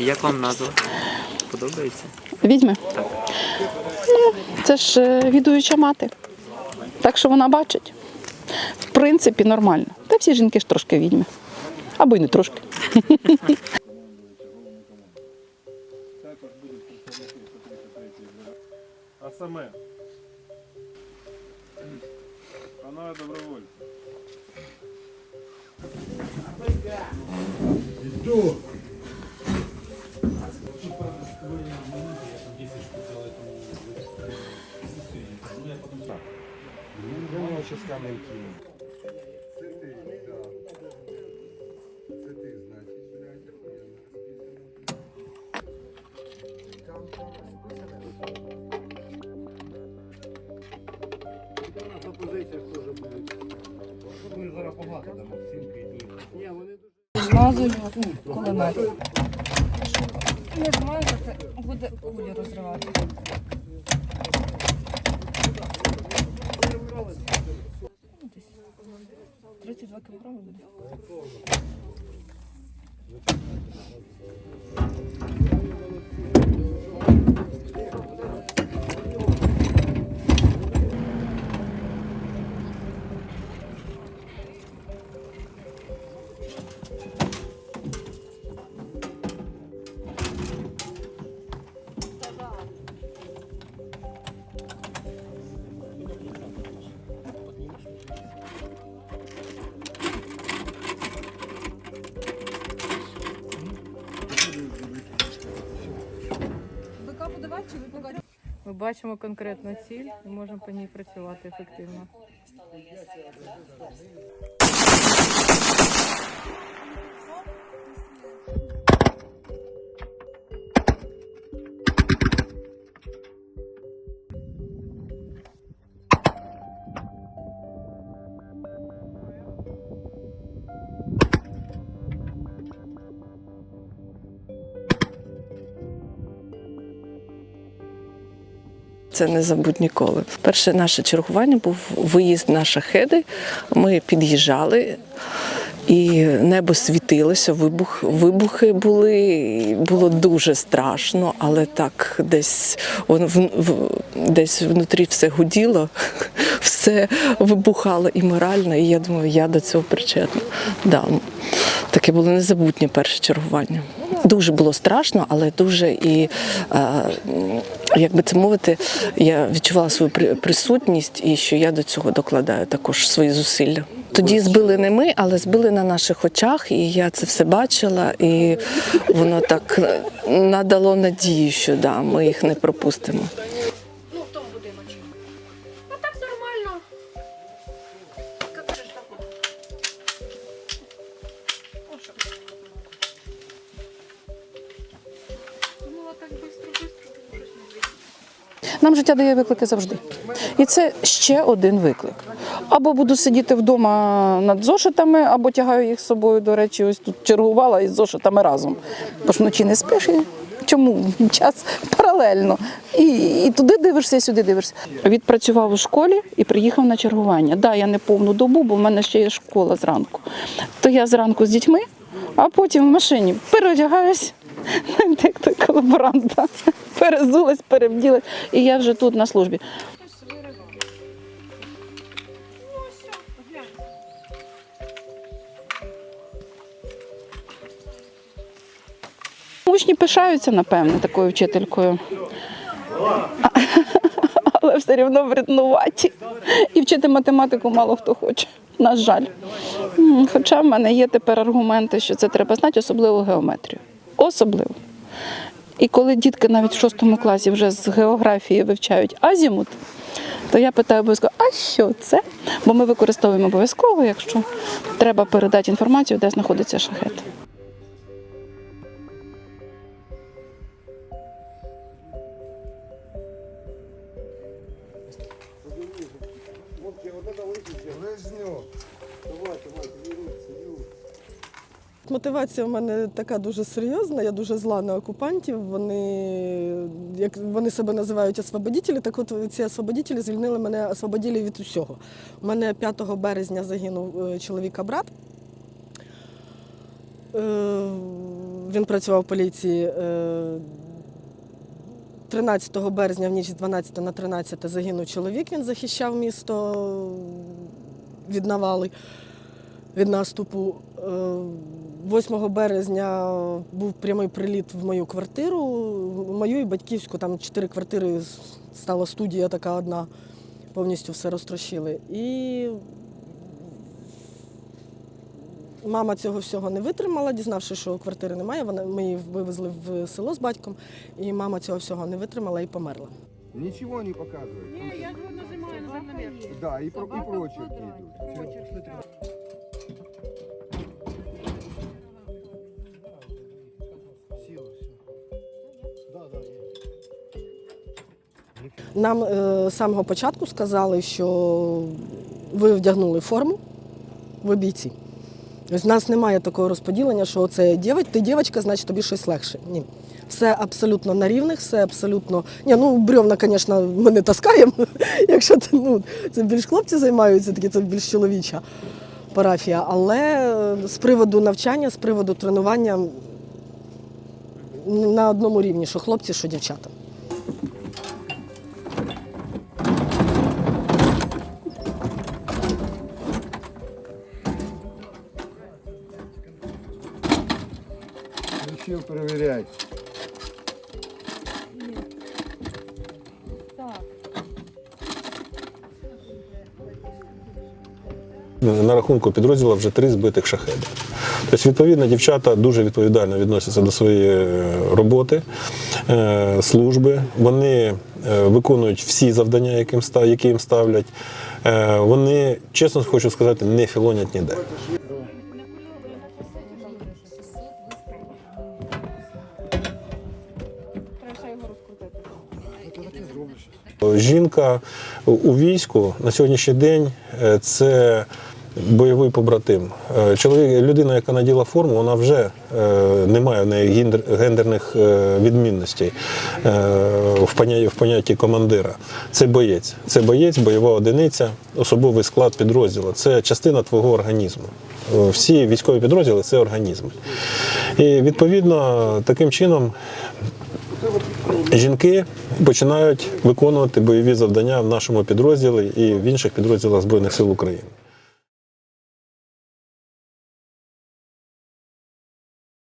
І як вам назва? Подобається? Відьми. Ну, це ж е, відуюча мати. Так що вона бачить. В принципі, нормально. Та всі жінки ж трошки відьми. Або й не трошки. А саме? Каменки. Це ти, да. Це ти, значить, блядь, охуєнно. Змазую кулемет. Не змазати, буде кулі розривати. Десь 32 кілограми буде. Ми бачимо конкретну ціль і можемо по ній працювати ефективно. Це не забудь ніколи. Перше наше чергування був виїзд на шахеди. Ми під'їжджали. І небо світилося, вибух, вибухи були, і було дуже страшно, але так десь он в, в, десь внутрі все гуділо, все вибухало і морально, і я думаю, я до цього причетна. Да. Таке було незабутнє перше чергування. Дуже було страшно, але дуже і, е, як би це мовити, я відчувала свою присутність і що я до цього докладаю також свої зусилля. Тоді збили не ми, але збили на наших очах, і я це все бачила, і воно так е, надало надію, що да, ми їх не пропустимо. Нам життя дає виклики завжди. І це ще один виклик. Або буду сидіти вдома над зошитами, або тягаю їх з собою. До речі, ось тут чергувала із зошитами разом. Бо ж вночі не спиш. І чому час паралельно? І, і туди дивишся, і сюди дивишся. Відпрацював у школі і приїхав на чергування. Да, я не повну добу, бо в мене ще є школа зранку. То я зранку з дітьми, а потім в машині переодягаюсь. Як той колаборант, перезулась, перевділась, і я вже тут на службі. Учні пишаються, напевне, такою вчителькою. Але все одно вреднуваті. І вчити математику мало хто хоче. На жаль. Хоча в мене є тепер аргументи, що це треба знати, особливо геометрію. Особливо. І коли дітки навіть в шостому класі вже з географії вивчають азімут, то я питаю обов'язково, а що це? Бо ми використовуємо обов'язково, якщо треба передати інформацію, де знаходиться шахет. Лезньо. Мотивація в мене така дуже серйозна. Я дуже зла на окупантів. Вони як вони себе називають освободітелі, так от ці освободітелі звільнили мене освободілі від усього. е, Е, У мене 5 березня загинув чоловіка брат. Е, Він працював в поліції. е, 13 березня в ніч з 12 на 13 загинув чоловік. Він захищав місто від навали, від наступу. Е, 8 березня був прямий приліт в мою квартиру, мою і батьківську, там чотири квартири стала студія така одна, повністю все розтрощили. І Мама цього всього не витримала, дізнавшись, що квартири немає. Вона ми її вивезли в село з батьком, і мама цього всього не витримала і померла. Ничего не показывает. Ні, я нажимаю на. Да, и, про, и прочерки идут. Нам е, з самого початку сказали, що ви вдягнули форму, ви бійці. В нас немає такого розподілення, що це дівчинка, ти дівчинка, значить тобі щось легше. Ні. Все абсолютно на рівних, все абсолютно. Ні, ну бревна, звісно, ми не таскаємо. Якщо це, ну, це більш хлопці займаються, такі це більш чоловіча парафія. Але е, з приводу навчання, з приводу тренування на одному рівні, що хлопці, що дівчата. Проверять. На рахунку підрозділу вже три збитих шахеди. Тобто, відповідно, дівчата дуже відповідально відносяться до своєї е, роботи, е, служби. Вони е, виконують всі завдання, які їм ставлять. Вони, чесно хочу сказати, не філонять ніде. Жінка у війську на сьогоднішній день е, це бойовий побратим. Е, Чоловік, людина, яка наділа форму, вона вже е, не має в неї гендер- гендерних відмінностей в понятті, в понятті командира. Це боєць. Це боєць, бойова одиниця, особовий склад підрозділу. Це частина твого організму. Всі військові підрозділи це організми. І відповідно таким чином Жінки починають виконувати бойові завдання в нашому підрозділі і в інших підрозділах Збройних сил України.